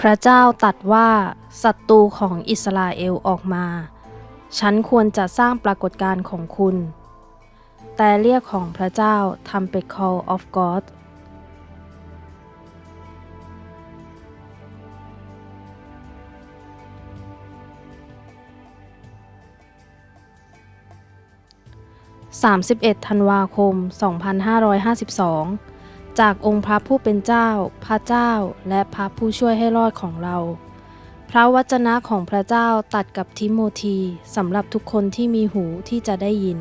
พระเจ้าตัดว่าศัตรูของอิสราเอลออกมา ฉันควรจะสร้างปรากฏการณ์ของคุณ แต่เรียกของพระเจ้าทำเป็น call of God 31 ธันวาคม 2552 จากองค์พระผู้เป็นเจ้า พระเจ้า และพระผู้ช่วยให้รอดของเรา พระวจนะของพระเจ้าตัดกับทิโมธีสำหรับทุกคนที่มีหูที่จะได้ยิน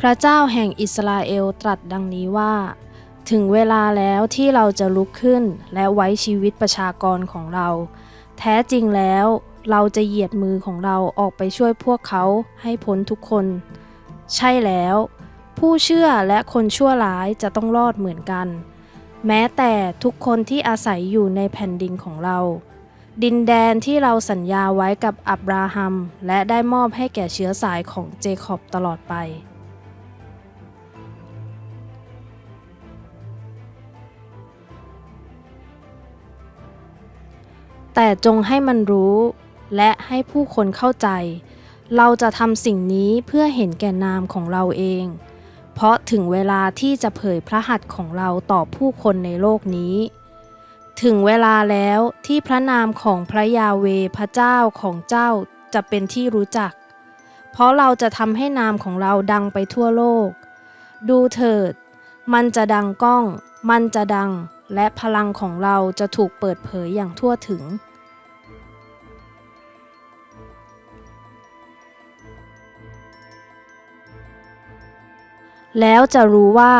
พระเจ้าแห่งอิสราเอลตรัสดังนี้ว่า ถึงเวลาแล้วที่เราจะลุกขึ้นและไว้ชีวิตประชากรของเรา แท้จริงแล้ว เราจะเหยียดมือของเราออกไปช่วยพวกเขาให้พ้นทุกคน ใช่แล้ว ผู้เชื่อและคนชั่วร้ายจะต้องรอดเหมือนกัน แม้แต่ทุกคนที่อาศัยอยู่ในแผ่นดินของเรา ดินแดนที่เราสัญญาไว้กับอับราฮัม และได้มอบให้แก่เชื้อสายของเจคอบตลอดไปแต่จงให้มันรู้ และให้ผู้คนเข้าใจ เราจะทำสิ่งนี้เพื่อเห็นแก่นามของเราเอง เพราะถึงเวลาที่จะเผยพระหัตถ์ของเราต่อผู้คนในโลกนี้ ถึงเวลาแล้วที่พระนามของพระยาเวพระเจ้าของเจ้าจะเป็นที่รู้จัก เพราะเราจะทำให้นามของเราดังไปทั่วโลก ดูเถิด มันจะดังก้อง มันจะดัง และพลังของเราจะถูกเปิดเผยอย่างทั่วถึง แล้วจะรู้ว่า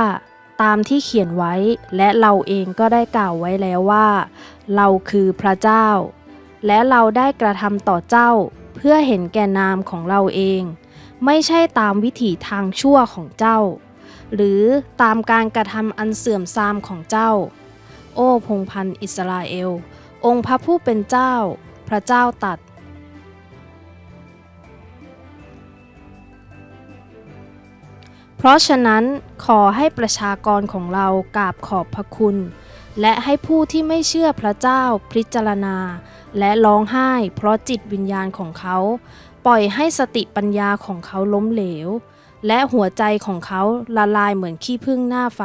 ตามที่เขียนไว้และเราเองก็ได้กล่าวไว้แล้วว่า เราคือพระเจ้า และเราได้กระทำต่อเจ้า เพื่อเห็นแก่นามของเราเอง ไม่ใช่ตามวิถีทางชั่วของเจ้า หรือตามการกระทำอันเสื่อมทรามของเจ้า โอ้พงพันอิสราเอล องค์พระผู้เป็นเจ้า พระเจ้าตัด เพราะฉะนั้นขอให้ประชากรของเรากราบขอบพระคุณ และให้ผู้ที่ไม่เชื่อพระเจ้าพิจารณา และร้องไห้เพราะจิตวิญญาณของเขา ปล่อยให้สติปัญญาของเขาล้มเหลว และหัวใจของเขาละลายเหมือนขี้ผึ้งหน้าไฟ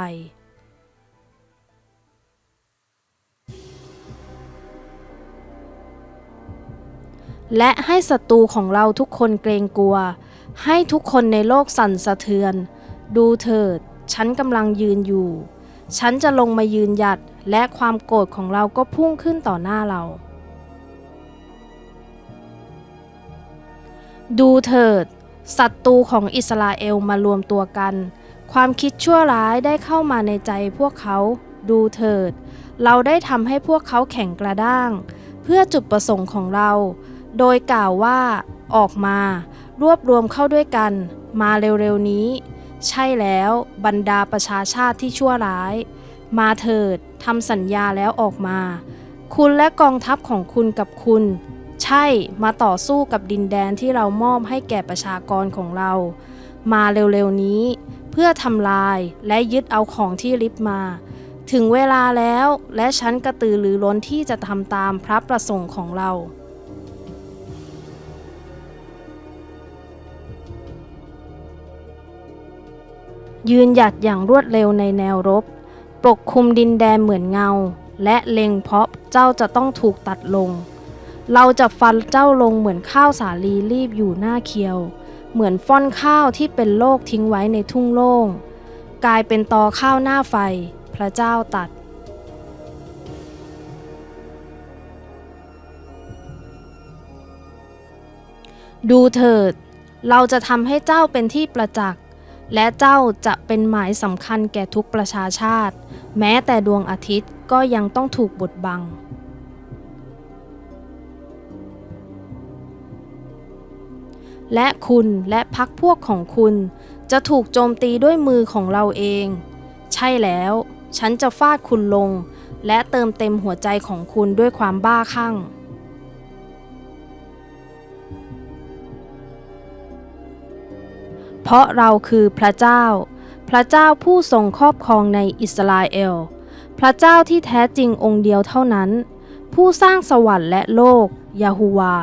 และให้ศัตรูของเราทุกคนเกรงกลัว ให้ทุกคนในโลกสั่นสะเทือน ดูเถิด ฉันกำลังยืนอยู่ ฉันจะลงมายืนหยัดและความโกรธของเราก็พุ่งขึ้นต่อหน้าเรา ดูเถิดศัตรูของอิสราเอลมารวมตัวกัน ความคิดชั่วร้ายได้เข้ามาในใจพวกเขา ดูเถิด เราได้ทำให้พวกเขาแข็งกระด้าง เพื่อจุดประสงค์ของเรา โดยกล่าวว่า ออกมา รวบรวมเข้าด้วยกัน มาเร็วๆนี้ ใช่แล้วบรรดาประชาชาติที่ชั่วร้าย มาเถิดทำสัญญาแล้วออกมา คุณและกองทัพของคุณกับคุณ ใช่มาต่อสู้กับดินแดนที่เรามอบให้แก่ประชากรของเรา มาเร็วๆนี้ เพื่อทำลายและยึดเอาของที่ริบมา ถึงเวลาแล้วและฉันกระตือรือร้นที่จะทำตามพระประสงค์ของเรา ยืนหยัดอย่างรวดเร็วในแนวรบ ปกคลุมดินแดนเหมือนเงา และเล็งเพาะเจ้าจะต้องถูกตัดลง เราจะฟันเจ้าลงเหมือนข้าวสาลีรีบอยู่หน้าเคียว เหมือนฟ่อนข้าวที่เป็นโลกทิ้งไว้ในทุ่งโล่ง กลายเป็นตอข้าวหน้าไฟ พระเจ้าตัดดูเถิด เราจะทำให้เจ้าเป็นที่ประจักษ์ และเจ้าจะเป็นหมายสำคัญแก่ทุกประชาชาติ แม้แต่ดวงอาทิตย์ก็ยังต้องถูกบดบัง และคุณและพักพวกของคุณ จะถูกโจมตีด้วยมือของเราเอง ใช่แล้ว ฉันจะฟาดคุณลง และเติมเต็มหัวใจของคุณด้วยความบ้าคลั่ง เพราะเราคือพระเจ้า พระเจ้าผู้ทรงครอบครองในอิสราเอล พระเจ้าที่แท้จริงองค์เดียวเท่านั้น ผู้สร้างสวรรค์และโลก ยาฮูวา